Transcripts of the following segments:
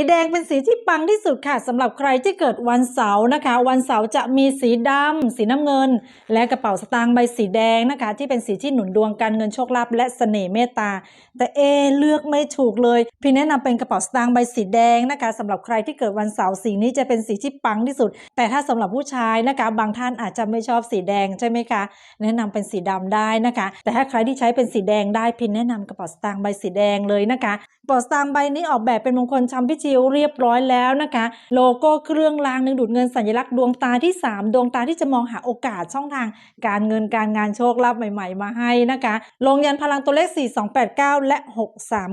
สีแดงเป็นสีที่ปังที่สุดค่ะสำหรับใครที่เกิดวันเสาร์นะคะ วันเสาร์จะมีสีดำสีน้ำเงิน และกระเป๋าสตางค์ใบสีแดงนะคะ ที่เป็นสีที่หนุนดวงการเงินโชคลาภและเสน่ห์เมตตา แต่เอเลือกไม่ถูกเลย พี่แนะนำเป็นกระเป๋าสตางค์ใบสีแดงนะคะสำหรับใครที่เกิดวันเสาร์สีนี้จะเป็นสีที่ปังที่สุด แต่ถ้าสำหรับผู้ชายนะคะ บางท่านอาจจะไม่ชอบสีแดงใช่ไหมคะแนะนำเป็นสีดำได้นะคะ แต่ถ้าใครที่ใช้เป็นสีแดงได้พินแนะนำกระเป๋าสตางค์ใบสีแดงเลยนะคะกระเป๋าสตางค์ใบนี้ออกแบบเป็นมงคลชำพิจิวเรียบร้อยแล้วนะคะ โลโก้เครื่องรางดึงดูดเงินสัญลักษณ์ดวงตาที่ 3 ดวงตาที่จะมองหาโอกาสช่องทาง การเงินการงานโชคลาภใหม่ ๆ มาให้นะคะ ลงยันพลังตัวเลข 4289 และ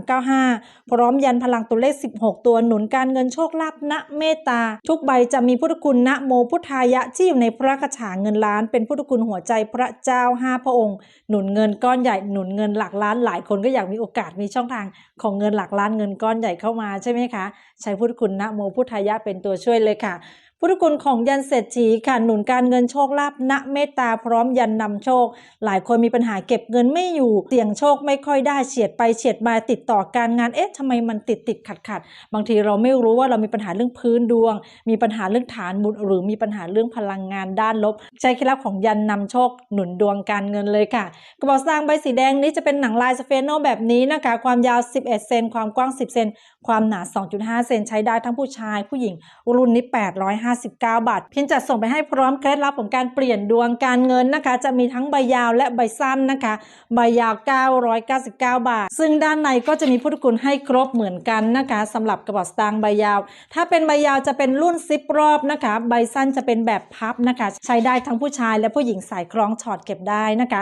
6395 พร้อมยันพลังตัวเลข 16 ตัวหนุนการเงินโชคลาภณเมตตา ทุกใบจะมีพุทธคุณนะโมพุทธายะที่อยู่ในพระคาถาเงินล้าน เป็นพุทธคุณหัวใจพระเจ้า 5 พระองค์ หนุนเงินก้อนใหญ่หนุนเงินหลักล้านหลายคนก็อยากมีโอกาสมีช่องทางของเงินหลักล้านเงินก้อนใหญ่เข้ามาใช่ไหมคะใช้พุทธคุณนะโมพุทธายะเป็นตัวช่วยเลยค่ะ พุทธคุณของยันเศรษฐีค่ะหนุนการเงินโชคลาภณเมตตาพร้อมยันนำโชค หลายคนมีปัญหาเก็บเงินไม่อยู่ เสี่ยงโชคไม่ค่อยได้เฉียดไปเฉียดมาติดต่อการงานเอ๊ะทำไมมันติดติดขัดขัดบางทีเราไม่รู้ว่าเรามีปัญหาเรื่องพื้นดวง มีปัญหาเรื่องฐานบุญหรือมีปัญหาเรื่องพลังงานด้านลบ ใช้เคล็ดลับของยันนำโชค หนุนดวงการเงินเลยค่ะกระเป๋าสตางใบสีแดงนี้จะเป็นหนังลายสเฟโนแบบนี้นะคะความยาว 11 เซนความกว้าง 10 เซนความหนา 2.5 เซนใช้ได้ทั้งผู้ชายผู้หญิงรุ่นนี้850 859 บาท พินจัดส่งไปให้พร้อมเคล็ดลับของการเปลี่ยนดวงการเงินนะคะ จะมีทั้งใบยาวและใบสั้นนะคะ ใบยาว 999 บาท ซึ่งด้านในก็จะมีพุทธคุณให้ครบเหมือนกันนะคะสำหรับกระเป๋าสตางค์ใบยาว ถ้าเป็นใบยาวจะเป็นรุ่นซิปรอบนะคะ ใบสั้นจะเป็นแบบพับนะคะ ใช้ได้ทั้งผู้ชายและผู้หญิงสายคล้องถอดเก็บได้นะคะ